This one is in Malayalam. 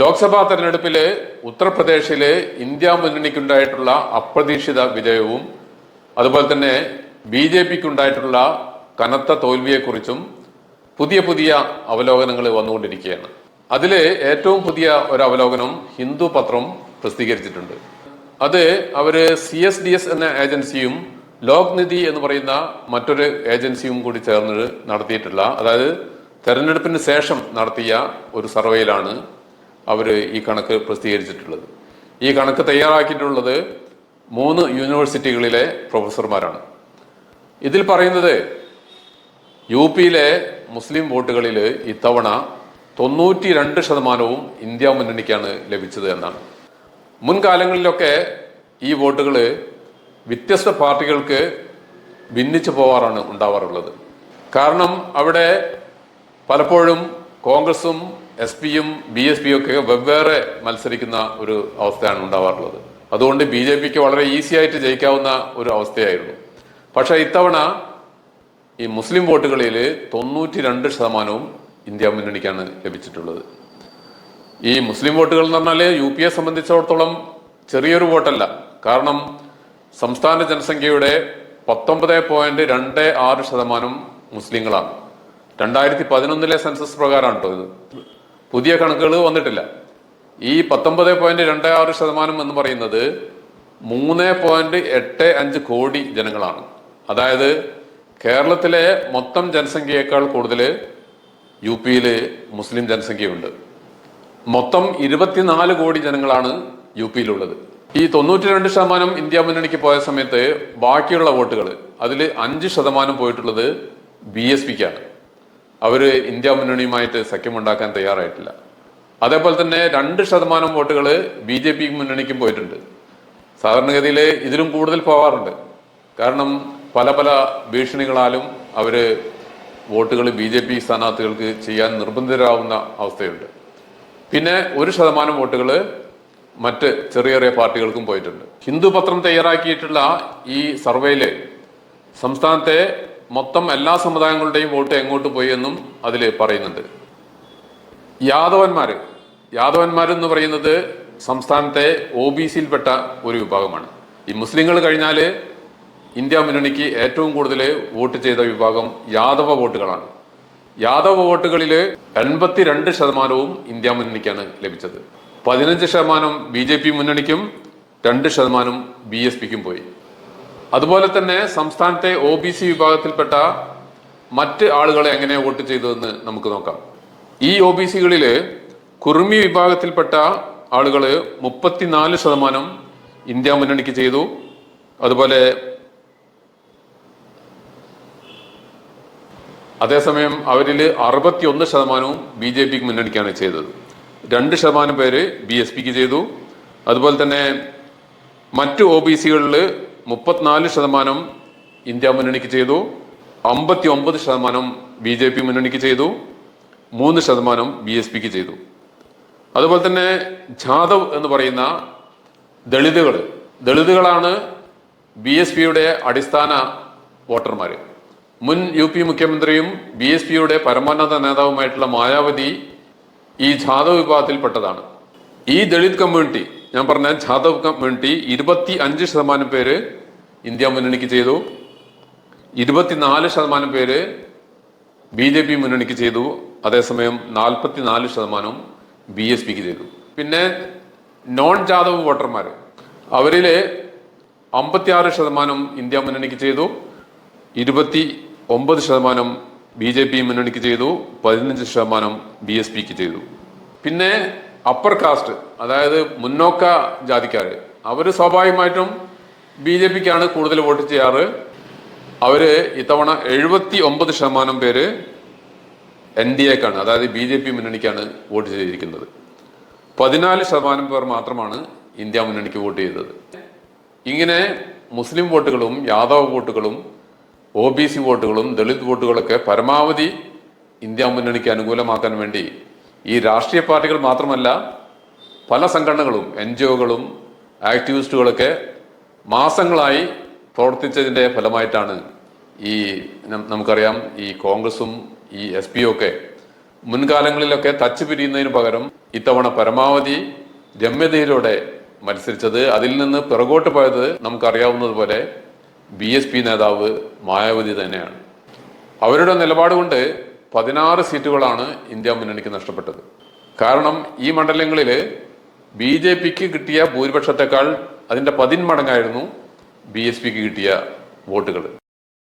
ലോക്സഭാ തെരഞ്ഞെടുപ്പിൽ ഉത്തർപ്രദേശിലെ ഇന്ത്യ മുന്നണിക്കുണ്ടായിട്ടുള്ള അപ്രതീക്ഷിത വിജയവും അതുപോലെ തന്നെ ബി ജെ പിക്ക് ഉണ്ടായിട്ടുള്ള കനത്ത തോൽവിയെക്കുറിച്ചും പുതിയ പുതിയ അവലോകനങ്ങൾ വന്നുകൊണ്ടിരിക്കുകയാണ്. അതിൽ ഏറ്റവും പുതിയ ഒരു അവലോകനം ഹിന്ദു പത്രം പ്രസിദ്ധീകരിച്ചിട്ടുണ്ട്. അത് അവർ സി എസ് ഡി എസ് എന്ന ഏജൻസിയും ലോക് നിധി എന്ന് പറയുന്ന മറ്റൊരു ഏജൻസിയും കൂടി ചേർന്ന് നടത്തിയിട്ടുള്ള അതായത് തെരഞ്ഞെടുപ്പിന് ശേഷം നടത്തിയ ഒരു സർവേയിലാണ് അവർ ഈ കണക്ക് പ്രസിദ്ധീകരിച്ചിട്ടുള്ളത്. ഈ കണക്ക് തയ്യാറാക്കിയിട്ടുള്ളത് മൂന്ന് യൂണിവേഴ്സിറ്റികളിലെ പ്രൊഫസർമാരാണ്. ഇതിൽ പറയുന്നത് യു പിയിലെ മുസ്ലിം വോട്ടുകളിൽ ഇത്തവണ തൊണ്ണൂറ്റി രണ്ട് ശതമാനവും ഇന്ത്യ മുന്നണിക്കാണ് ലഭിച്ചത് എന്നാണ്. മുൻകാലങ്ങളിലൊക്കെ ഈ വോട്ടുകൾ വ്യത്യസ്ത പാർട്ടികൾക്ക് ഭിന്നിച്ചു പോവാറാണ് ഉണ്ടാവാറുള്ളത്. കാരണം അവിടെ പലപ്പോഴും കോൺഗ്രസും എസ് പിയും ബി എസ് പിയും ഒക്കെ വെവ്വേറെ മത്സരിക്കുന്ന ഒരു അവസ്ഥയാണ് ഉണ്ടാവാറുള്ളത്. അതുകൊണ്ട് ബി ജെ പിക്ക് വളരെ ഈസി ആയിട്ട് ജയിക്കാവുന്ന ഒരു അവസ്ഥയായിരുന്നു. പക്ഷേ ഇത്തവണ ഈ മുസ്ലിം വോട്ടുകളിൽ തൊണ്ണൂറ്റി രണ്ട് ശതമാനവും ഇന്ത്യ മുന്നണിക്കാണ് ലഭിച്ചിട്ടുള്ളത്. ഈ മുസ്ലിം വോട്ടുകൾ എന്ന് പറഞ്ഞാൽ യു പിയെ സംബന്ധിച്ചിടത്തോളം ചെറിയൊരു വോട്ടല്ല. കാരണം സംസ്ഥാന ജനസംഖ്യയുടെ പത്തൊമ്പത് പോയിന്റ് രണ്ട് ആറ് ശതമാനം മുസ്ലിങ്ങളാണ്. രണ്ടായിരത്തി പതിനൊന്നിലെ സെൻസസ് പ്രകാരമാണ് കേട്ടോ ഇത്. പുതിയ കണക്കുകൾ വന്നിട്ടില്ല. ഈ പത്തൊമ്പത് പോയിന്റ് രണ്ട് ആറ് ശതമാനം എന്ന് പറയുന്നത് മൂന്ന് പോയിന്റ് എട്ട് അഞ്ച് കോടി ജനങ്ങളാണ്. അതായത് കേരളത്തിലെ മൊത്തം ജനസംഖ്യയേക്കാൾ കൂടുതൽ യു പിയിൽ മുസ്ലിം ജനസംഖ്യയുണ്ട്. മൊത്തം ഇരുപത്തിനാല് കോടി ജനങ്ങളാണ് യു പിയിലുള്ളത്. ഈ തൊണ്ണൂറ്റി രണ്ട് ശതമാനം ഇന്ത്യ മുന്നണിക്ക് പോയ സമയത്ത് ബാക്കിയുള്ള വോട്ടുകൾ അതിൽ അഞ്ച് ശതമാനം പോയിട്ടുള്ളത് ബി എസ് പിക്കാണ്. അവർ ഇന്ത്യ മുന്നണിയുമായിട്ട് സഖ്യമുണ്ടാക്കാൻ തയ്യാറായിട്ടില്ല. അതേപോലെ തന്നെ രണ്ട് ശതമാനം വോട്ടുകൾ ബി ജെ പി മുന്നണിക്കും പോയിട്ടുണ്ട്. സാധാരണഗതിയിൽ ഇതിലും കൂടുതൽ പോവാറുണ്ട്. കാരണം പല പല ഭീഷണികളാലും അവർ വോട്ടുകൾ ബി ജെ പി സ്ഥാനാർത്ഥികൾക്ക് ചെയ്യാൻ നിർബന്ധിതരാകുന്ന അവസ്ഥയുണ്ട്. പിന്നെ ഒരു ശതമാനം വോട്ടുകൾ മറ്റ് ചെറിയ ചെറിയ പാർട്ടികൾക്കും പോയിട്ടുണ്ട്. ഹിന്ദു പത്രം തയ്യാറാക്കിയിട്ടുള്ള ഈ സർവേയിൽ സംസ്ഥാനത്തെ മൊത്തം എല്ലാ സമുദായങ്ങളുടെയും വോട്ട് എങ്ങോട്ട് പോയി എന്നും അതിൽ പറയുന്നുണ്ട്. യാദവന്മാർ യാദവന്മാരെന്ന് പറയുന്നത് സംസ്ഥാനത്തെ ഒ ബി സിയിൽപ്പെട്ട ഒരു വിഭാഗമാണ്. ഈ മുസ്ലിങ്ങൾ കഴിഞ്ഞാൽ ഇന്ത്യ മുന്നണിക്ക് ഏറ്റവും കൂടുതൽ വോട്ട് ചെയ്ത വിഭാഗം യാദവ വോട്ടുകളാണ്. യാദവ വോട്ടുകളിൽ എൺപത്തിരണ്ട് ശതമാനവും ഇന്ത്യ മുന്നണിക്കാണ് ലഭിച്ചത്. പതിനഞ്ച് ശതമാനം ബി ജെ പി മുന്നണിക്കും രണ്ട് ശതമാനം ബി എസ് പിക്കും പോയി. അതുപോലെ തന്നെ സംസ്ഥാനത്തെ ഒ ബി സി വിഭാഗത്തിൽപ്പെട്ട മറ്റ് ആളുകളെ എങ്ങനെ വോട്ട് ചെയ്തതെന്ന് നമുക്ക് നോക്കാം. ഈ ഒ ബി സികളിൽ കുർമി വിഭാഗത്തിൽപ്പെട്ട ആളുകൾ മുപ്പത്തിനാല് ശതമാനം ഇന്ത്യ മുന്നണിക്ക് ചെയ്തു. അതുപോലെ അതേസമയം അവരിൽ അറുപത്തിയൊന്ന് ശതമാനവും ബി ജെ പിക്ക് മുന്നണിക്കാണ് ചെയ്തത്. രണ്ട് ശതമാനം പേര് ബി എസ് പിക്ക് ചെയ്തു. അതുപോലെ തന്നെ മറ്റു ഒ ബി സികളിൽ മുപ്പത്തിനാല് ശതമാനം ഇന്ത്യ മുന്നണിക്ക് ചെയ്തു അമ്പത്തി ഒമ്പത് ശതമാനം ബി ജെ പി മുന്നണിക്ക് ചെയ്തു മൂന്ന് ശതമാനം ബി എസ് പിക്ക് ചെയ്തു. അതുപോലെ തന്നെ ജാദവ് എന്ന് പറയുന്ന ദളിതുകൾ ദളിതുകളാണ് ബി എസ് പിയുടെ അടിസ്ഥാന വോട്ടർമാർ മുൻ യു പി മുഖ്യമന്ത്രിയും ബി എസ് പിയുടെ പരമോന്നത നേതാവുമായിട്ടുള്ള മായാവതി ഈ ജാദവ് വിഭാഗത്തിൽപ്പെട്ടതാണ്. ഈ ദളിത് കമ്മ്യൂണിറ്റി ഞാൻ പറഞ്ഞ ജാദവ് കമ്മ്യൂണിറ്റി ഇരുപത്തി അഞ്ച് ശതമാനം പേര് ഇന്ത്യ മുന്നണിക്ക് ചെയ്തു. ഇരുപത്തിനാല് ശതമാനം പേര് ബി ജെ പി മുന്നണിക്ക് ചെയ്തു. അതേസമയം നാൽപ്പത്തിനാല് ശതമാനം ബി എസ് പിക്ക് ചെയ്തു. പിന്നെ നോൺ ജാദവ് വോട്ടർമാർ അവരിൽ അമ്പത്തിയാറ് ശതമാനം ഇന്ത്യ മുന്നണിക്ക് ചെയ്തു. ഇരുപത്തി ഒമ്പത് ശതമാനം ബി ജെ പി മുന്നണിക്ക് ചെയ്തു. പതിനഞ്ച് ശതമാനം ബി എസ് പിക്ക് ചെയ്തു. പിന്നെ അപ്പർ കാസ്റ്റ് അതായത് മുന്നോക്ക ജാതിക്കാർ അവർ സ്വാഭാവികമായിട്ടും ബി ജെ പിക്കാണ് കൂടുതൽ വോട്ട് ചെയ്യാറ്. അവർ ഇത്തവണ എഴുപത്തി ഒമ്പത് ശതമാനം പേര് എൻ ഡി എക്കാണ് അതായത് ബി ജെ പി മുന്നണിക്കാണ് വോട്ട് ചെയ്തിരിക്കുന്നത്. പതിനാല് ശതമാനം പേർ മാത്രമാണ് ഇന്ത്യ മുന്നണിക്ക് വോട്ട് ചെയ്തത്. ഇങ്ങനെ മുസ്ലിം വോട്ടുകളും യാദവ് വോട്ടുകളും ഒ ബി സി വോട്ടുകളും ദളിത് വോട്ടുകളൊക്കെ പരമാവധി ഇന്ത്യ മുന്നണിക്ക് അനുകൂലമാക്കാൻ വേണ്ടി ഈ രാഷ്ട്രീയ പാർട്ടികൾ മാത്രമല്ല പല സംഘടനകളും എൻ ജി ഒകളും ആക്ടിവിസ്റ്റുകളൊക്കെ മാസങ്ങളായി പ്രവർത്തിച്ചതിന്റെ ഫലമായിട്ടാണ് ഈ നമുക്കറിയാം ഈ കോൺഗ്രസും ഈ എസ് പി ഒക്കെ മുൻകാലങ്ങളിലൊക്കെ തച്ച് പിരിയുന്നതിന് പകരം ഇത്തവണ പരമാവധി രമ്യതയിലൂടെ മത്സരിച്ചത് അതിൽ നിന്ന് പിറകോട്ട് പോയത് നമുക്കറിയാവുന്നതുപോലെ ബി എസ് പി നേതാവ് മായാവതി തന്നെയാണ്. അവരുടെ നിലപാട് കൊണ്ട് പതിനാറ് സീറ്റുകളാണ് ഇന്ത്യ മുന്നണിക്ക് നഷ്ടപ്പെട്ടത്. കാരണം ഈ മണ്ഡലങ്ങളിൽ ബി ജെ പിക്ക് കിട്ടിയ ഭൂരിപക്ഷത്തെക്കാൾ അതിന്റെ പതിന്മടങ്ങായിരുന്നു ബി എസ് പിക്ക് കിട്ടിയ വോട്ടുകൾ